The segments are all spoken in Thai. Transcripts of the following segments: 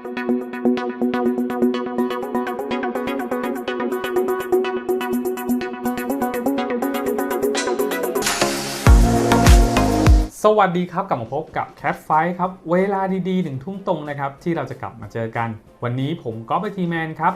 สวัสดีครับกลับมาพบกับ Cat Fight ครับ เวลาดีๆถึงทุ่มตรงนะครับ ที่เราจะกลับมาเจอกัน วันนี้ผมก๊อฟไอทีแมนครับ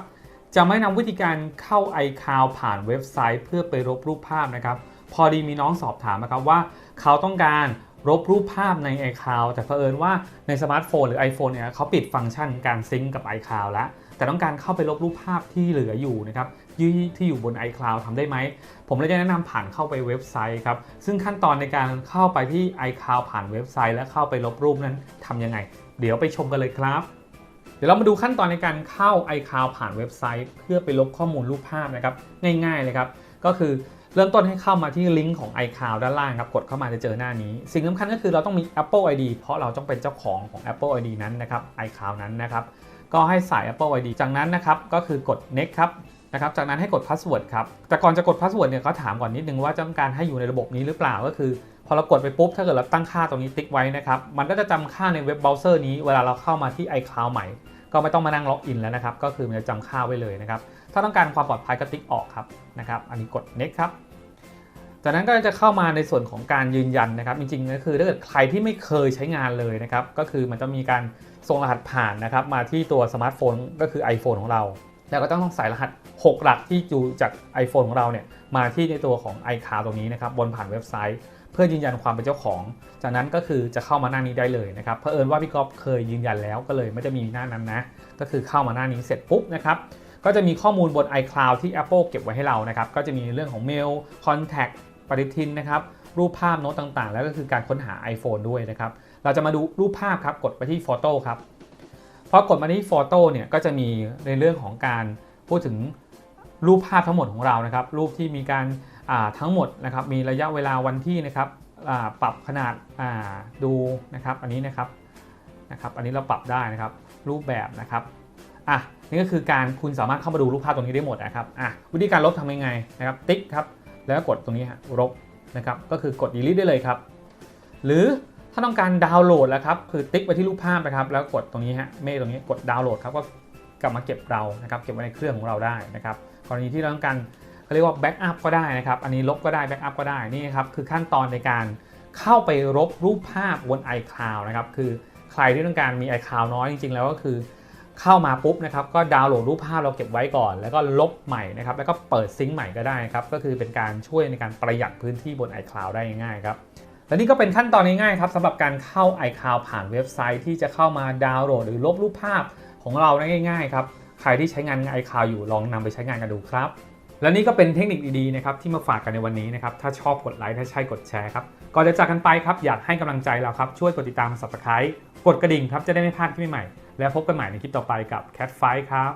จะไม่นำวิธีการเข้า iCloud ผ่านเว็บไซต์ เพื่อไปลบรูปภาพนะครับ พอดีมีน้องสอบถามนะครับว่า เขาต้องการ ลบรูปภาพใน iCloud แต่เผอิญว่าในสมาร์ทโฟนหรือ iPhone เนี่ยเขาปิดฟังก์ชันการซิงก์กับ iCloud แล้ว แต่ต้องการเข้าไปลบรูปภาพที่เหลืออยู่นะครับที่ที่อยู่บน iCloud ทำได้ไหม ผมเลยจะแนะนำผ่านเข้าไปเว็บไซต์ครับ ซึ่งขั้นตอนในการเข้าไปที่ iCloud ผ่านเว็บไซต์ และเข้าไปลบรูปนั้นทำยังไง เดี๋ยวไปชมกันเลยครับเดี๋ยวเรามาดูขั้นตอนในการเข้า iCloud ผ่านเว็บไซต์ เพื่อไปลบข้อมูลรูปภาพนะครับง่ายๆเลยครับก็คือ เริ่มต้นให้เข้ามาที่ลิงก์ของ iCloud ด้านล่างครับ กดเข้ามาจะเจอหน้านี้ สิ่งสำคัญก็คือเราต้องมี Apple ID เพราะเราต้องเป็นเจ้าของของ Apple ID นั้นนะครับ iCloud นั้นนะครับ ก็ให้ใส่ Apple ID จากนั้นนะครับ ก็คือกด next ครับนะครับ จากนั้นให้กด password ครับ แต่ก่อนจะกด password เนี่ยเขาถามก่อนนิดนึงว่าต้องการให้อยู่ในระบบนี้หรือเปล่า ก็คือ พอเรากดไปปุ๊บ ถ้าเกิดเราตั้งค่าตรงนี้ติ๊กไว้นะครับ มันก็จะจำค่าในเว็บเบราว์เซอร์นี้ เวลาเราเข้ามาที่ iCloud ใหม่ ก็ไม่ต้องมานั่งล็อกอินแล้วนะครับ ก็คือมันจะจำค่าไว้เลยนะครับ ถ้าต้องการความปลอดภัยก็ติ๊กออกครับ นะครับ อันนี้กด next ครับ จากนั้นก็จะเข้ามาในส่วนของการยืนยันนะครับ จริงๆก็คือถ้าเกิดใครที่ไม่เคยใช้งานเลยนะครับ ก็คือมันจะมีการส่งรหัสผ่านนะครับ มาที่ตัวสมาร์ทโฟนก็คือ iPhone ของเรา แล้วก็ต้องใส่รหัส 6 หลักที่อยู่จาก iPhone ของเราเนี่ยมาที่ในตัวของ iCloud ตรงนี้นะครับบนผ่านเว็บไซต์ เพื่อยืนยันความเป็นเจ้าของ จากนั้นก็คือจะเข้ามาหน้านี้ได้เลยนะครับเพอเอิญว่าพี่ก๊อฟเคยยืนยันแล้วก็เลยไม่จะมีหน้านั้นนะก็คือเข้ามาหน้านี้เสร็จปุ๊บนะครับก็จะมีข้อมูลบน iCloud ที่ Apple เก็บไว้ให้เรานะครับก็จะมีเรื่องของเมล Contact ปฏิทินนะครับรูปภาพโน้ตต่างๆ แล้วก็คือการค้นหา iPhone ด้วยนะครับ เราจะมาดูรูปภาพครับกดไปที่ Photo ครับพอกดมาที่ Photo เนี่ยก็จะมีในเรื่องของการพูดถึงรูปภาพทั้งหมดของเรานะครับ รูปที่มีการาทั้งหมดนะครับมีระยะเวลาวันที่นะครับปรับขนาดาดูนะครับอันนี้นะครับนะครับ อันนี้เราปรับได้นะครับรูปแบบนะครับอะนี่ก็คือการคุณสามารถเข้ามาดูรูปภาพตรงนี้ได้หมดนะครับอะวิธีการลบทำยังไงนะครับติ๊กครับ แล้วกดตรงนี้ฮะลบนะครับก็คือกด delete ได้เลยครับ หรือถ้าต้องการดาวน์โหลดแล้วครับคือติ๊กไปที่รูปภาพนะครับแล้วกดตรงนี้ฮะเมฆตรงนี้กดดาวน์โหลดครับก็กลับมาเก็บเรานะครับเก็บไว้ในเครื่องของเราได้นะครับกรณีที่เราต้องการเขาเรียกว่าแบ็กอัพก็ได้นะครับอันนี้ลบก็ได้แบ็กอัพก็ได้นี่ครับคือขั้นตอนในการเข้าไปลบรูปภาพบน iCloud นะครับคือใครที่ต้องการมี iCloud น้อยจริงๆ แล้วก็คือ เข้ามาปุ๊บนะครับก็ดาวน์โหลดรูปภาพเราเก็บไว้ก่อน แล้วก็ลบใหม่นะครับแล้วก็เปิดซิงค์ใหม่ก็ได้ครับก็คือเป็นการช่วยในการประหยัดพื้นที่บน iCloud ได้ง่ายครับและนี่ก็เป็นขั้นตอนง่ายๆครับสำหรับการเข้า iCloud ผ่านเว็บไซต์ที่จะเข้ามาดาวน์โหลดหรือลบรูปภาพของเราได้ง่าย ๆ ครับใครที่ใช้งาน iCloud อยู่ลองนำไปใช้งานกันดูครับ และนี่ก็เป็นเทคนิคดีๆนะครับที่มาฝากกันในวันนี้นะครับถ้าชอบกดไลค์ถ้าใช่กดแชร์ครับก่อนจะจากกันไปครับอยากให้กำลังใจเราครับช่วยกดติดตาม subscribe กดกระดิ่งครับจะได้ไม่พลาดคลิปใหม่ แล้วพบกันใหม่ในคลิปต่อไปกับ Cat Fight ครับ